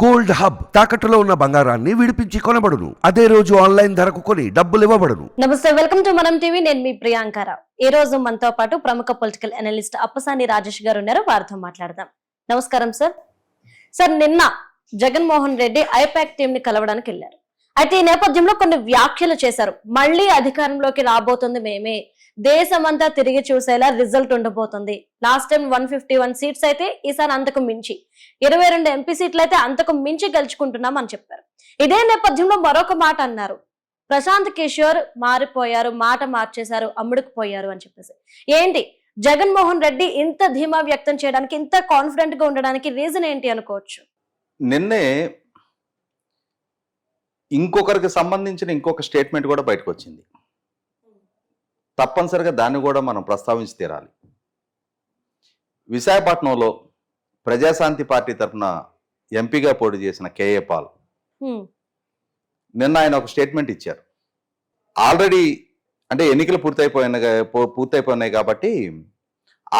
Gold hub తాకట్టులో ఉన్న బంగారాన్ని విడిపించి కొనబడును. అదే రోజు ఆన్లైన్ ధరకు కొని డబ్బులు ఇవ్వబడును. నమస్తే వెల్కమ్ టు మనం టీవీ. నేను మీ ప్రియాంకరావు ఈ రోజు మనతో పాటు ప్రముఖ పొలిటికల్ అనలిస్ట్ అప్పసాని రాజేష్ గారు ఉన్నారు వారితో మాట్లాడదాం. నమస్కారం సార్. సార్ నిన్న జగన్మోహన్ రెడ్డి ఐపాక్ టీం ని కలవడానికి వెళ్ళారు. అయితే ఈ నేపథ్యంలో కొన్ని వ్యాఖ్యలు చేశారు. మళ్ళీ అధికారంలోకి రాబోతుంది మేమే. దేశమంతా తిరిగి చూసేలా రిజల్ట్ ఉండబోతుంది last time one fifty one seats అయితే ఈసారి అంతకు మించి. ఇరవై రెండు ఎంపీ సీట్లు అయితే అంతకు మించి గెలుచుకుంటున్నాం అని చెప్పారు. ఇదే నేపథ్యంలో మరొక మాట అన్నారు. ప్రశాంత్ కిషోర్ మారిపోయారు మాట మార్చేశారు అమ్ముడుకుపోయారు అని చెప్పేసి. ఏంటి? జగన్మోహన్ రెడ్డి ఇంత ధీమా వ్యక్తం చేయడానికి ఇంత కాన్ఫిడెంట్గా ఉండడానికి రీజన్ ఏంటి అనుకోవచ్చు? నిన్నే ఇంకొకరికి సంబంధించిన ఇంకొక స్టేట్మెంట్ కూడా బయటకు వచ్చింది. తప్పనిసరిగా దాన్ని కూడా మనం ప్రస్తావించి తీరాలి. విశాఖపట్నంలో ప్రజాశాంతి పార్టీ తరఫున ఎంపీగా పోటీ చేసిన కేఏ పాల్ నిన్న ఆయన ఒక స్టేట్మెంట్ ఇచ్చారు. ఆల్రెడీ అంటే ఎన్నికలు పూర్తయిపోయిన పూర్తయిపోయినాయి కాబట్టి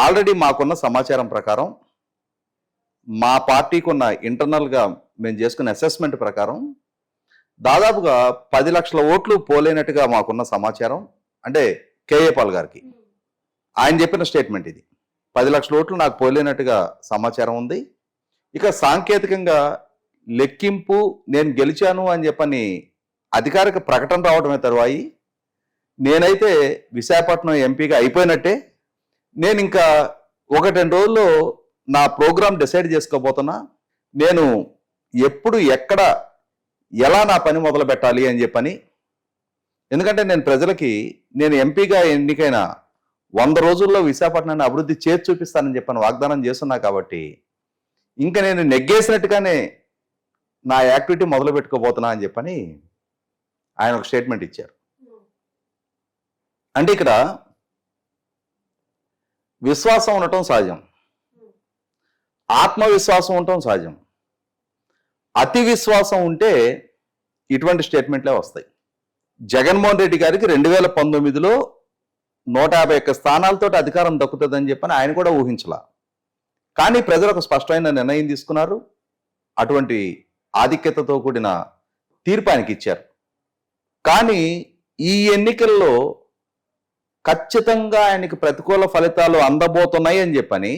ఆల్రెడీ మాకున్న సమాచారం ప్రకారం మా పార్టీకి ఉన్న ఇంటర్నల్గా మేము చేసుకున్న అసెస్మెంట్ ప్రకారం దాదాపుగా పది లక్షల ఓట్లు పోలేనట్టుగా మాకున్న సమాచారం. అంటే కేఏ పాల్ గారికి. ఆయన చెప్పిన స్టేట్మెంట్ ఇది. పది లక్షల ఓట్లు నాకు పోలేనట్టుగా సమాచారం ఉంది. ఇక సాంకేతికంగా లెక్కింపు నేను గెలిచాను అని చెప్పని అధికారిక ప్రకటన రావడమే తరువాయి. నేనైతే విశాఖపట్నం ఎంపీగా అయిపోయినట్టే. నేను ఇంకా ఒకటి రెండు రోజుల్లో నా ప్రోగ్రామ్ డిసైడ్ చేసుకోబోతున్నా. నేను ఎప్పుడు ఎక్కడ ఎలా నా పని మొదలు పెట్టాలి అని చెప్పని ఎందుకంటే నేను ప్రజలకి నేను ఎంపీగా ఎన్నికైన వంద రోజుల్లో విశాఖపట్నాన్ని అభివృద్ధి చేసి చూపిస్తానని చెప్పని వాగ్దానం చేస్తున్నా కాబట్టి ఇంకా నేను నెగ్గేసినట్టుగానే నా యాక్టివిటీ మొదలు పెట్టుకోబోతున్నా అని చెప్పని ఆయన ఒక స్టేట్మెంట్ ఇచ్చారు. అంటే ఇక్కడ విశ్వాసం ఉండటం సహజం. ఆత్మవిశ్వాసం ఉండటం సహజం. అతి విశ్వాసం ఉంటే ఇటువంటి స్టేట్మెంట్లే వస్తాయి. జగన్మోహన్ రెడ్డి గారికి రెండు వేల పంతొమ్మిదిలో నూట యాభై ఒక్క స్థానాలతో అధికారం దక్కుతుందని చెప్పని ఆయన కూడా ఊహించలా. కానీ ప్రజలు ఒక స్పష్టమైన నిర్ణయం తీసుకున్నారు. అటువంటి ఆధిక్యతతో కూడిన తీర్పు ఆయనకి ఇచ్చారు. కానీ ఈ ఎన్నికల్లో ఖచ్చితంగా ఆయనకి ప్రతికూల ఫలితాలు అందబోతున్నాయి అని చెప్పని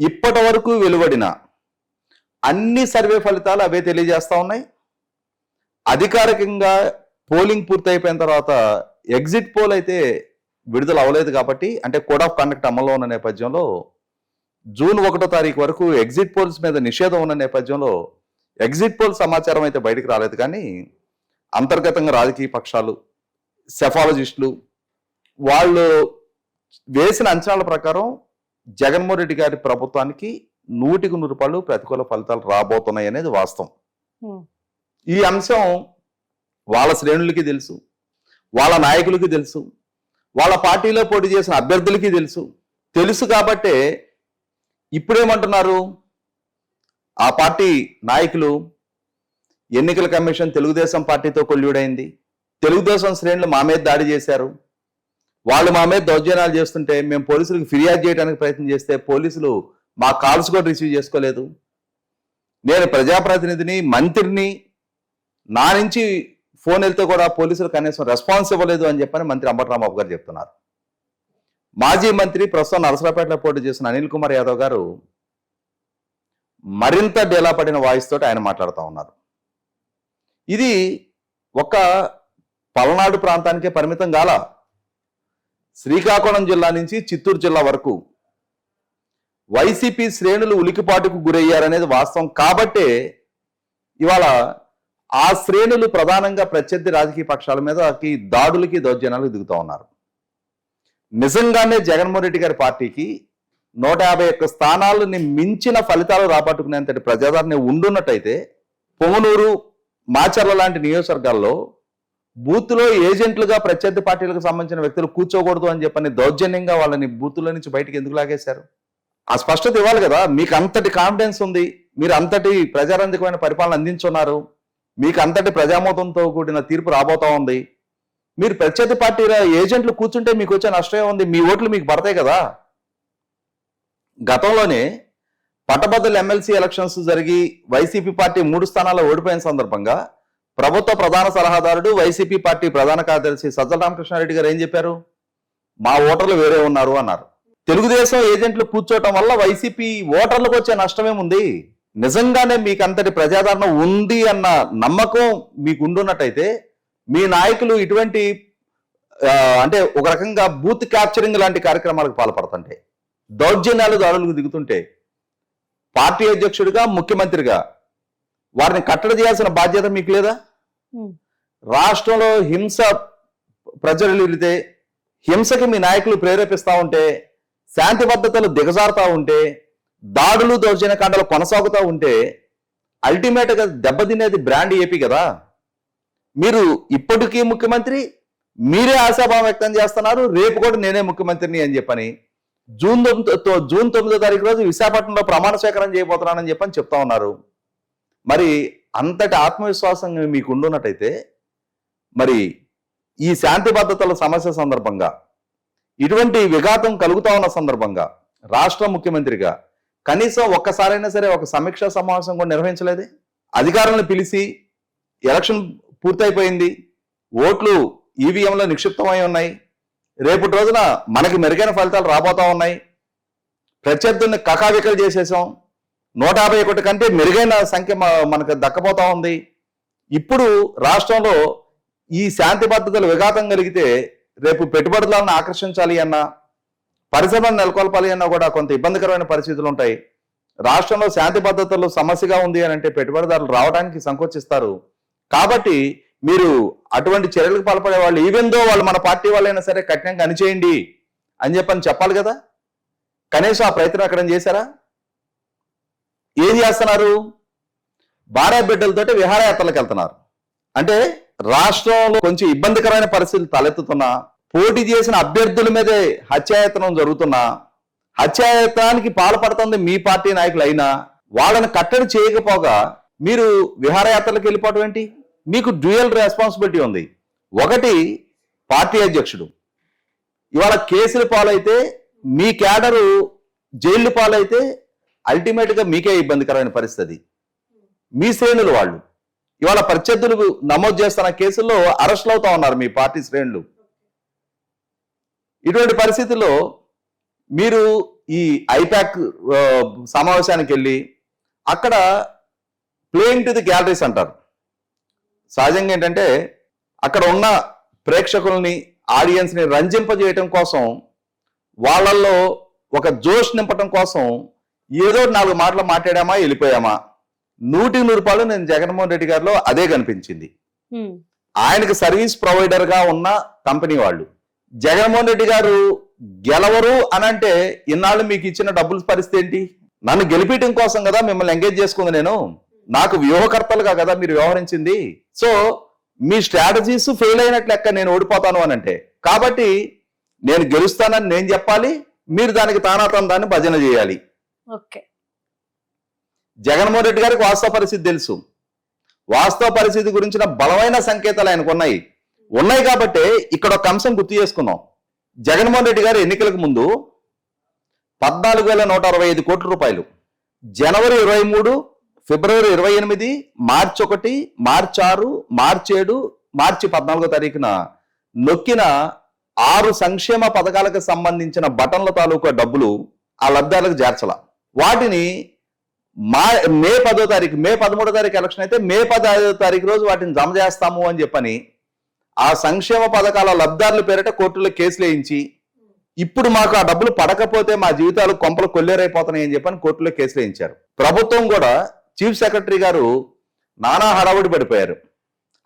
ఇప్పటి వరకు వెలువడిన అన్ని సర్వే ఫలితాలు అవే తెలియజేస్తూ ఉన్నాయి. అధికారికంగా పోలింగ్ పూర్తయిపోయిన తర్వాత ఎగ్జిట్ పోల్ అయితే విడుదల అవ్వలేదు కాబట్టి అంటే కోడ్ ఆఫ్ కండక్ట్ అమల్లో ఉన్న నేపథ్యంలో జూన్ ఒకటో తారీఖు వరకు ఎగ్జిట్ పోల్స్ మీద నిషేధం ఉన్న నేపథ్యంలో ఎగ్జిట్ పోల్ సమాచారం అయితే బయటకు రాలేదు. కానీ అంతర్గతంగా రాజకీయ పక్షాలు సెఫాలజిస్టులు వాళ్ళు వేసిన అంచనాల ప్రకారం జగన్మోహన్ రెడ్డి గారి ప్రభుత్వానికి నూటికి నూరు రూపాయలు ప్రతికూల ఫలితాలు రాబోతున్నాయి అనేది వాస్తవం. ఈ అంశం వాళ్ళ శ్రేణులకి తెలుసు వాళ్ళ నాయకులకి తెలుసు వాళ్ళ పార్టీలో పోటీ చేసిన అభ్యర్థులకి తెలుసు. తెలుసు కాబట్టే ఇప్పుడేమంటున్నారు? ఆ పార్టీ నాయకులు ఎన్నికల కమిషన్ తెలుగుదేశం పార్టీతో కొల్లుడైంది తెలుగుదేశం శ్రేణులు మా మీద దాడి చేశారు. వాళ్ళు మా మీద దౌర్జన్యాలు చేస్తుంటే మేము పోలీసులకు ఫిర్యాదు చేయడానికి ప్రయత్నం చేస్తే పోలీసులు మా కాల్స్ కూడా రిసీవ్ చేసుకోలేదు. నేను ప్రజాప్రతినిధిని మంత్రిని నా నుంచి ఫోన్ వెళ్తే కూడా పోలీసులు కనీసం రెస్పాన్స్ ఇవ్వలేదు అని చెప్పని మంత్రి అంబటరామబాబు గారు చెప్తున్నారు. మాజీ మంత్రి ప్రస్తుతం నరసరాపేటలో పోటీ చేసిన అనిల్ కుమార్ యాదవ్ గారు మరింత డేలా పడిన వాయిస్ తోటి ఆయన మాట్లాడుతూ ఉన్నారు. ఇది ఒక పల్నాడు ప్రాంతానికే పరిమితం గాల శ్రీకాకుళం జిల్లా నుంచి చిత్తూరు జిల్లా వరకు వైసీపీ శ్రేణులు ఉలికిపాటుకు గురయ్యారనేది వాస్తవం కాబట్టే ఇవాళ ఆ శ్రేణులు ప్రధానంగా ప్రత్యర్థి రాజకీయ పక్షాల మీదకి దాడులకి దౌర్జన్యాలకు దిగుతూ ఉన్నారు. నిజంగానే జగన్మోహన్ రెడ్డి గారి పార్టీకి నూట యాభై ఒక్క స్థానాలని మించిన ఫలితాలు రాబట్టుకునేంతటి ప్రజాదరణ ఉండున్నట్టయితే పొంగనూరు మాచర్ల లాంటి నియోజకవర్గాల్లో బూత్లో ఏజెంట్లుగా ప్రత్యర్థి పార్టీలకు సంబంధించిన వ్యక్తులు కూర్చోకూడదు అని చెప్పని దౌర్జన్యంగా వాళ్ళని బూత్లో నుంచి బయటికి ఎందుకు లాగేశారు? ఆ స్పష్టత ఇవ్వాలి కదా. మీకు అంతటి కాన్ఫిడెన్స్ ఉంది. మీరు అంతటి ప్రజారంజకమైన పరిపాలన అందించున్నారు. మీకు అంతటి ప్రజామోదంతో కూడిన తీర్పు రాబోతా ఉంది. మీరు ప్రత్యర్థి పార్టీ ఏజెంట్లు కూర్చుంటే మీకు వచ్చే నష్టమే ఉంది. మీ ఓట్లు మీకు పడతాయి కదా. గతంలోనే పట్టభద్రుల ఎమ్మెల్సీ ఎలక్షన్స్ జరిగి వైసీపీ పార్టీ మూడు స్థానాల్లో ఓడిపోయిన సందర్భంగా ప్రభుత్వ ప్రధాన సలహాదారుడు వైసీపీ పార్టీ ప్రధాన కార్యదర్శి సజ్జల రామకృష్ణారెడ్డి గారు ఏం చెప్పారు? మా ఓటర్లు వేరే ఉన్నారు అన్నారు. తెలుగుదేశం ఏజెంట్లు కూర్చోవటం వల్ల వైసీపీ ఓటర్లకు వచ్చే నష్టమేముంది? నిజంగానే మీకు అంతటి ప్రజాదరణ ఉంది అన్న నమ్మకం మీకు ఉండున్నట్టయితే మీ నాయకులు ఇటువంటి అంటే ఒక రకంగా బూత్ క్యాప్చరింగ్ లాంటి కార్యక్రమాలకు పాల్పడుతుంటే దౌర్జన్యాలు దాడులకు దిగుతుంటే పార్టీ అధ్యక్షుడిగా ముఖ్యమంత్రిగా వారిని కట్టడి చేయాల్సిన బాధ్యత మీకు లేదా. రాష్ట్రంలో హింస ప్రజలితే హింసకి మీ నాయకులు ప్రేరేపిస్తా ఉంటే శాంతి భద్రతలు దిగజారుతా ఉంటే దాడులు దౌర్జన్యకాండలు కొనసాగుతూ ఉంటే అల్టిమేట్గా దెబ్బతినేది బ్రాండ్ ఏపీ కదా. మీరు ఇప్పటికీ ముఖ్యమంత్రి మీరే ఆశాభావం వ్యక్తం చేస్తున్నారు రేపు కూడా నేనే ముఖ్యమంత్రిని అని చెప్పని. జూన్ తొమ్మిది జూన్ తొమ్మిదో తారీఖు రోజు విశాఖపట్నంలో ప్రమాణ స్వీకారం చేయబోతున్నానని చెప్పని చెప్తా ఉన్నారు. మరి అంతటి ఆత్మవిశ్వాసం మీకు ఉండున్నట్టయితే మరి ఈ శాంతి భద్రతల సమస్య సందర్భంగా ఇటువంటి విఘాతం కలుగుతా ఉన్న సందర్భంగా రాష్ట్ర ముఖ్యమంత్రిగా కనీసం ఒక్కసారైనా సరే ఒక సమీక్షా సమావేశం కూడా నిర్వహించలేదు? అధికారులను పిలిచి ఎలక్షన్ పూర్తయిపోయింది. ఓట్లు ఈవీఎంలో నిక్షిప్తమై ఉన్నాయి. రేపటి రోజున మనకి మెరుగైన ఫలితాలు రాబోతా ఉన్నాయి. ప్రత్యర్థుల్ని కకావికలు చేసేసాం. నూట యాభై ఒకటి కంటే మెరుగైన సంఖ్య మనకు దక్కపోతా ఉంది. ఇప్పుడు రాష్ట్రంలో ఈ శాంతి భద్రతలు విఘాతం కలిగితే రేపు పెట్టుబడులను ఆకర్షించాలి అన్నా పరిశ్రమలు నెలకొల్పాలి అన్నా కూడా కొంత ఇబ్బందికరమైన పరిస్థితులు ఉంటాయి. రాష్ట్రంలో శాంతి భద్రతలు సమస్యగా ఉంది అని అంటే పెట్టుబడిదారులు రావడానికి సంకోచిస్తారు. కాబట్టి మీరు అటువంటి చర్యలకు పాల్పడే వాళ్ళు ఈవెన్ దో వాళ్ళు మన పార్టీ వాళ్ళైనా సరే కఠినంగా అనిచేయండి అని చెప్పని చెప్పాలి కదా? కనీసం ఆ ప్రయత్నం అక్కడ చేశారా? ఏం చేస్తున్నారు? భార్య బిడ్డలతోటి విహారయాత్రలకు వెళ్తున్నారు. అంటే రాష్ట్రంలో కొంచెం ఇబ్బందికరమైన పరిస్థితులు తలెత్తుతున్నా పోటీ చేసిన అభ్యర్థుల మీదే హత్యాయత్నం జరుగుతున్నా హత్యాయత్నానికి పాల్పడుతుంది మీ పార్టీ నాయకులు అయినా వాళ్ళని కట్టడి చేయకపోగా మీరు విహారయాత్రలకు వెళ్ళిపోవటం ఏంటి? మీకు డ్యూయల్ రెస్పాన్సిబిలిటీ ఉంది. ఒకటి పార్టీ అధ్యక్షుడు. ఇవాళ కేసులు పాలైతే మీ క్యాడరు జైలు పాలైతే అల్టిమేట్గా మీకే ఇబ్బందికరమైన పరిస్థితి. మీ శ్రేణులు వాళ్ళు. ఇవాళ ప్రత్యర్థులు నమోదు చేస్తున్న కేసుల్లో అరెస్టులు అవుతా ఉన్నారు మీ పార్టీ శ్రేణులు. ఇటువంటి పరిస్థితుల్లో మీరు ఈ ఐపాక్ సమావేశానికి వెళ్ళి అక్కడ ప్లేయింగ్ టు ది గ్యాలరీస్ అంటారు. సహజంగా ఏంటంటే అక్కడ ఉన్న ప్రేక్షకుల్ని ఆడియన్స్ని రంజింపజేయటం కోసం వాళ్ళల్లో ఒక జోష్ నింపటం కోసం ఏదో నాలుగు మాటలు మాట్లాడామా వెళ్ళిపోయామా? నూటి నూరు రూపాయలు నేను జగన్మోహన్ రెడ్డి గారిలో అదే కనిపించింది. ఆయనకి సర్వీస్ ప్రొవైడర్గా ఉన్న కంపెనీ వాళ్ళు. జగన్మోహన్ రెడ్డి గారు గెలవరు అనంటే ఇన్నాళ్ళు మీకు ఇచ్చిన డబ్బుల పరిస్థితి ఏంటి? నన్ను గెలిపించడం కోసం కదా మిమ్మల్ని ఎంగేజ్ చేసుకుంది నేను. నాకు వ్యూహకర్తలుగా కదా మీరు వ్యవహరించింది. సో మీ స్ట్రాటజీస్ ఫెయిల్ అయినట్లు లెక్క నేను ఓడిపోతాను అని అంటే కాబట్టి నేను గెలుస్తానని నేను చెప్పాలి మీరు దానికి తానాతం దాన్ని భజన చేయాలి. ఓకే. జగన్మోహన్ రెడ్డి గారికి వాస్తవ పరిస్థితి తెలుసు. వాస్తవ పరిస్థితి గురించిన బలమైన సంకేతాలు ఆయనకు ఉన్నాయి కాబట్టి ఇక్కడ ఒక అంశం గుర్తు చేసుకున్నాం. జగన్మోహన్ రెడ్డి గారు ఎన్నికలకు ముందు పద్నాలుగు వేల నూట అరవై ఐదు కోట్ల రూపాయలు. జనవరి ఇరవై మూడు ఫిబ్రవరి ఇరవై ఎనిమిది మార్చి ఒకటి మార్చి ఆరు మార్చి ఏడు మార్చి పద్నాలుగో తారీఖున నొక్కిన ఆరు సంక్షేమ పథకాలకు సంబంధించిన బటన్ల తాలూకా డబ్బులు ఆ లబ్ధాలకు చేర్చల. వాటిని మా మే పదో తారీఖు మే పదమూడో తారీఖు ఎలక్షన్ అయితే మే పదహైదో తారీఖు రోజు వాటిని జమ చేస్తాము అని చెప్పని ఆ సంక్షేమ పథకాల లబ్ధారుల పేరిట కోర్టులో కేసులు వేయించి ఇప్పుడు మాకు ఆ డబ్బులు పడకపోతే మా జీవితాలు కొంపలు కొల్లేరైపోతున్నాయని అని చెప్పని కోర్టులో కేసులు వేయించారు. ప్రభుత్వం కూడా చీఫ్ సెక్రటరీ గారు నానా హడావుడి పడిపోయారు.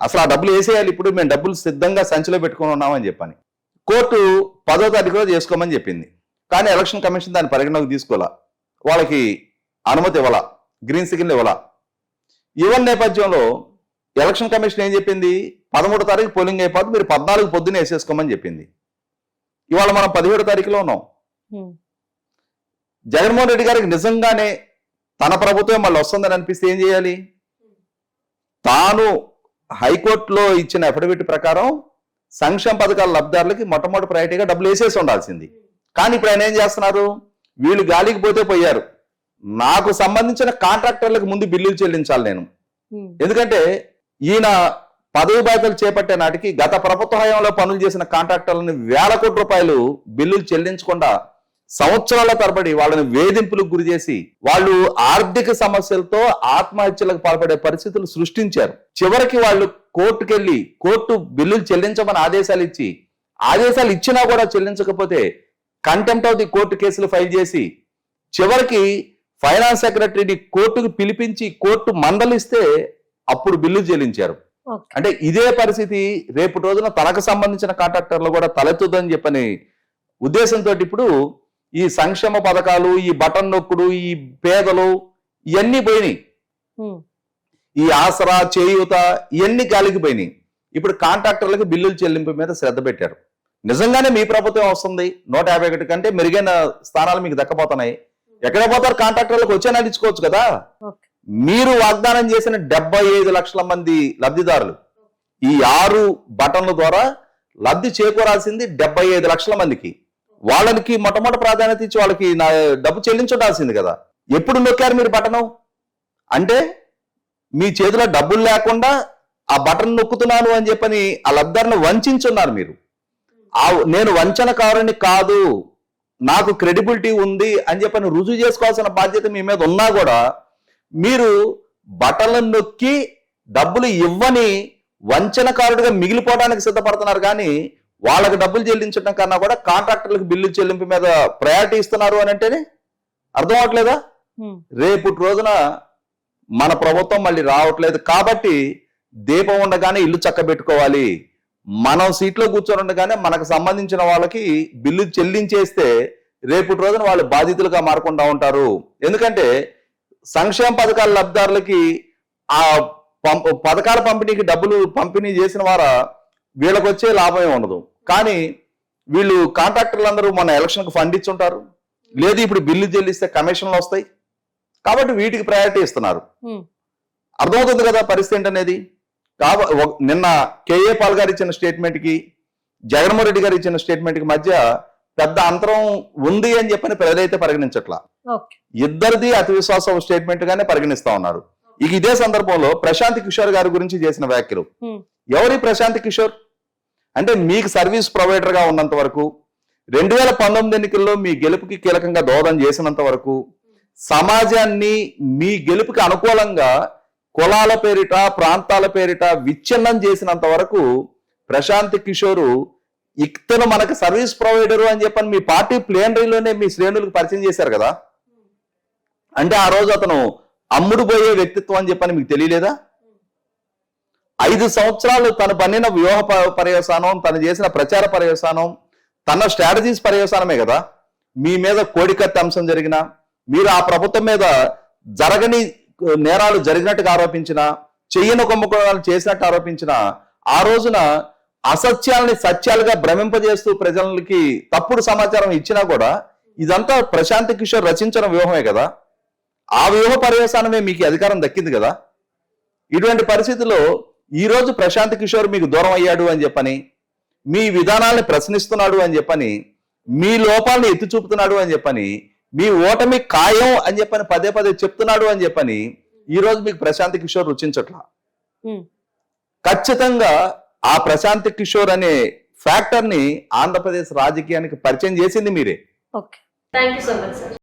అసలు ఆ డబ్బులు వేసేయాలి ఇప్పుడు మేము డబ్బులు సిద్ధంగా సంచిలో పెట్టుకుని ఉన్నామని చెప్పని. కోర్టు పదో తారీఖులో చేసుకోమని చెప్పింది. కానీ ఎలక్షన్ కమిషన్ దాన్ని పరిగణలోకి తీసుకోవాలా వాళ్ళకి అనుమతి ఇవ్వాలా గ్రీన్ సిగ్నల్ ఇవ్వాలా. ఇవన్న నేపథ్యంలో ఎలక్షన్ కమిషన్ ఏం చెప్పింది? పదమూడో తారీఖు పోలింగ్ అయిపోతుంది మీరు పద్నాలుగు పొద్దున్న వేసేసుకోమని చెప్పింది. ఇవాళ మనం పదిహేడో తారీఖులో ఉన్నాం. జగన్మోహన్ రెడ్డి గారికి నిజంగానే తన ప్రభుత్వం మళ్ళీ వస్తుందని అనిపిస్తే ఏం చేయాలి? తాను హైకోర్టులో ఇచ్చిన అఫిడవిట్ ప్రకారం సంక్షేమ పథకాల లబ్ధారులకి మొట్టమొదటి ప్రయారిటీగా డబ్బులు వేసేసి ఉండాల్సింది. కానీ ఇప్పుడు ఆయన ఏం చేస్తున్నారు? వీళ్ళు గాలికి పోతే పోయారు. నాకు సంబంధించిన కాంట్రాక్టర్లకు ముందు బిల్లులు చెల్లించాలి నేను. ఎందుకంటే ఈయన పదవి బాధ్యతలు చేపట్టే నాటికి గత ప్రభుత్వ హయాంలో పనులు చేసిన కాంట్రాక్టర్లను వేల కోట్ల రూపాయలు బిల్లులు చెల్లించకుండా సంవత్సరాల తరబడి వాళ్ళని వేధింపులకు గురి చేసి వాళ్ళు ఆర్థిక సమస్యలతో ఆత్మహత్యలకు పాల్పడే పరిస్థితులు సృష్టించారు. చివరికి వాళ్ళు కోర్టుకెళ్ళి కోర్టు బిల్లులు చెల్లించమని ఆదేశాలు ఇచ్చి ఆదేశాలు ఇచ్చినా కూడా చెల్లించకపోతే contempt of the court cases file చేసి చివరికి ఫైనాన్స్ సెక్రటరీని కోర్టుకు పిలిపించి కోర్టు మందలిస్తే అప్పుడు బిల్లు చెల్లించారు. అంటే ఇదే పరిస్థితి రేపు రోజున తనకు సంబంధించిన కాంట్రాక్టర్లు కూడా తలెత్తుదని చెప్పని ఉద్దేశంతో ఇప్పుడు ఈ సంక్షేమ పథకాలు ఈ బటన్ నొక్కుడు ఈ పేదలు ఇవన్నీ పోయినాయి. ఈ ఆసరా చేయూత ఇవన్నీ గాలికి పోయినాయి ఇప్పుడు కాంట్రాక్టర్లకు బిల్లులు చెల్లింపు మీద శ్రద్ధ పెట్టారు. నిజంగానే మీ ప్రభుత్వం వస్తుంది. నూట యాభై ఒకటి కంటే మెరుగైన స్థానాలు మీకు దక్కపోతున్నాయి ఎక్కడ పోతారు కాంట్రాక్టర్లకు వచ్చే నడుచుకోవచ్చు కదా. మీరు వాగ్దానం చేసిన డెబ్బై ఐదు లక్షల మంది లబ్ధిదారులు ఈ ఆరు బటన్ల ద్వారా లబ్ధి చేకూరాల్సింది డెబ్బై ఐదు లక్షల మందికి. వాళ్ళకి మొట్టమొదటి ప్రాధాన్యత ఇచ్చి వాళ్ళకి నా డబ్బు చెల్లించుండాల్సింది కదా. ఎప్పుడు నొక్కారు మీరు బటను? అంటే మీ చేతిలో డబ్బులు లేకుండా ఆ బటన్ నొక్కుతున్నాను అని చెప్పని ఆ లబ్ధారిని వంచున్నారు మీరు. నేను వంచనకారుని కాదు నాకు క్రెడిబిలిటీ ఉంది అని చెప్పని రుజువు చేసుకోవాల్సిన బాధ్యత మీ మీద ఉన్నా కూడా మీరు బటన్లను నొక్కి డబ్బులు ఇవ్వని వంచనకారుడిగా మిగిలిపోవడానికి సిద్ధపడుతున్నారు కానీ వాళ్ళకి డబ్బులు చెల్లించడం కన్నా కూడా కాంట్రాక్టర్లకు బిల్లు చెల్లింపు మీద ప్రయారిటీ ఇస్తున్నారు అని అంటేనే అర్థం అవట్లేదా? రేపు రోజున మన ప్రభుత్వం మళ్ళీ రావట్లేదు కాబట్టి దీపం ఉండగానే ఇల్లు చక్కబెట్టుకోవాలి. మనం సీట్లో కూర్చొని ఉండగానే మనకు సంబంధించిన వాళ్ళకి బిల్లు చెల్లించేస్తే రేపు రోజున వాళ్ళు బాధితులుగా మారకుండా ఉంటారు. ఎందుకంటే సంక్షేమ పథకాల లబ్ధిదారులకి ఆ పథకాల పంపిణీకి డబ్బులు పంపిణీ చేసిన వారా వీళ్ళకి వచ్చే లాభమే ఉండదు. కానీ వీళ్ళు కాంట్రాక్టర్లు అందరూ మన ఎలక్షన్కి ఫండ్ ఇచ్చుంటారు. లేదు ఇప్పుడు బిల్లు చెల్లిస్తే కమిషన్లు వస్తాయి. కాబట్టి వీటికి ప్రయారిటీ ఇస్తున్నారు. అర్థమవుతుంది కదా పరిస్థితి ఏంటనేది? కాబ ఒక- నిన్న కేఏ పాల్ గారు ఇచ్చిన స్టేట్మెంట్కి జగన్మోహన్ రెడ్డి గారు ఇచ్చిన స్టేట్మెంట్కి మధ్య పెద్ద అంతరం ఉంది అని చెప్పని ప్రజలైతే పరిగణించట్లా. ఇద్దరిది అతి విశ్వాసం స్టేట్మెంట్ గానే పరిగణిస్తా ఉన్నారు. ఇక ఇదే సందర్భంలో ప్రశాంత్ కిషోర్ గారి గురించి చేసిన వ్యాఖ్యలు. ఎవరి ప్రశాంత్ కిషోర్? అంటే మీకు సర్వీస్ ప్రొవైడర్గా ఉన్నంత వరకు రెండు వేల పంతొమ్మిది ఎన్నికల్లో మీ గెలుపుకి కీలకంగా దోహదం చేసినంత వరకు సమాజాన్ని మీ గెలుపుకి అనుకూలంగా కులాల పేరిట ప్రాంతాల పేరిట విచ్ఛిన్నం చేసినంత వరకు ప్రశాంత్ కిషోరు ఇతను మనకు సర్వీస్ ప్రొవైడరు అని చెప్పని మీ పార్టీ ప్లేనరీలోనే మీ శ్రేణులకు పరిచయం చేశారు కదా? అంటే ఆ రోజు అతను అమ్ముడు పోయే వ్యక్తిత్వం అని చెప్పని మీకు తెలియలేదా? ఐదు సంవత్సరాలు తను పన్నిన వ్యూహ పర్యవసానం తను చేసిన ప్రచార పర్యవసానం తన స్ట్రాటజీస్ పర్యవసానమే కదా? మీ మీద కోడికత్తి అంశం జరిగిన మీరు ఆ ప్రభుత్వం మీద జరగని నేరాలు జరిగినట్టుగా ఆరోపించిన చెయ్యని కుంభకోణాలు చేసినట్టు ఆరోపించిన ఆ రోజున అసత్యాలని సత్యాలుగా భ్రమింపజేస్తూ ప్రజలకి తప్పుడు సమాచారం ఇచ్చినా కూడా ఇదంతా ప్రశాంత్ కిషోర్ రచించిన వ్యూహమే కదా. ఆ వ్యూహ పర్యవసానమే మీకు అధికారం దక్కింది కదా. ఇటువంటి పరిస్థితుల్లో ఈ రోజు ప్రశాంత్ కిషోర్ మీకు దూరం అయ్యాడు అని చెప్పని మీ విధానాల్ని ప్రశ్నిస్తున్నాడు అని చెప్పని మీ లోపాలను ఎత్తి చూపుతున్నాడు అని చెప్పని మీ ఓటమి ఖాయం అని చెప్పని పదే పదే చెప్తున్నాడు అని చెప్పని ఈ రోజు మీకు ప్రశాంత్ కిషోర్ రుచించట్లా. ఖచ్చితంగా ఆ ప్రశాంత్ కిషోర్ అనే ఫ్యాక్టర్ని ఆంధ్రప్రదేశ్ రాజకీయానికి పరిచయం చేసింది మీరే. Thank you so much sir.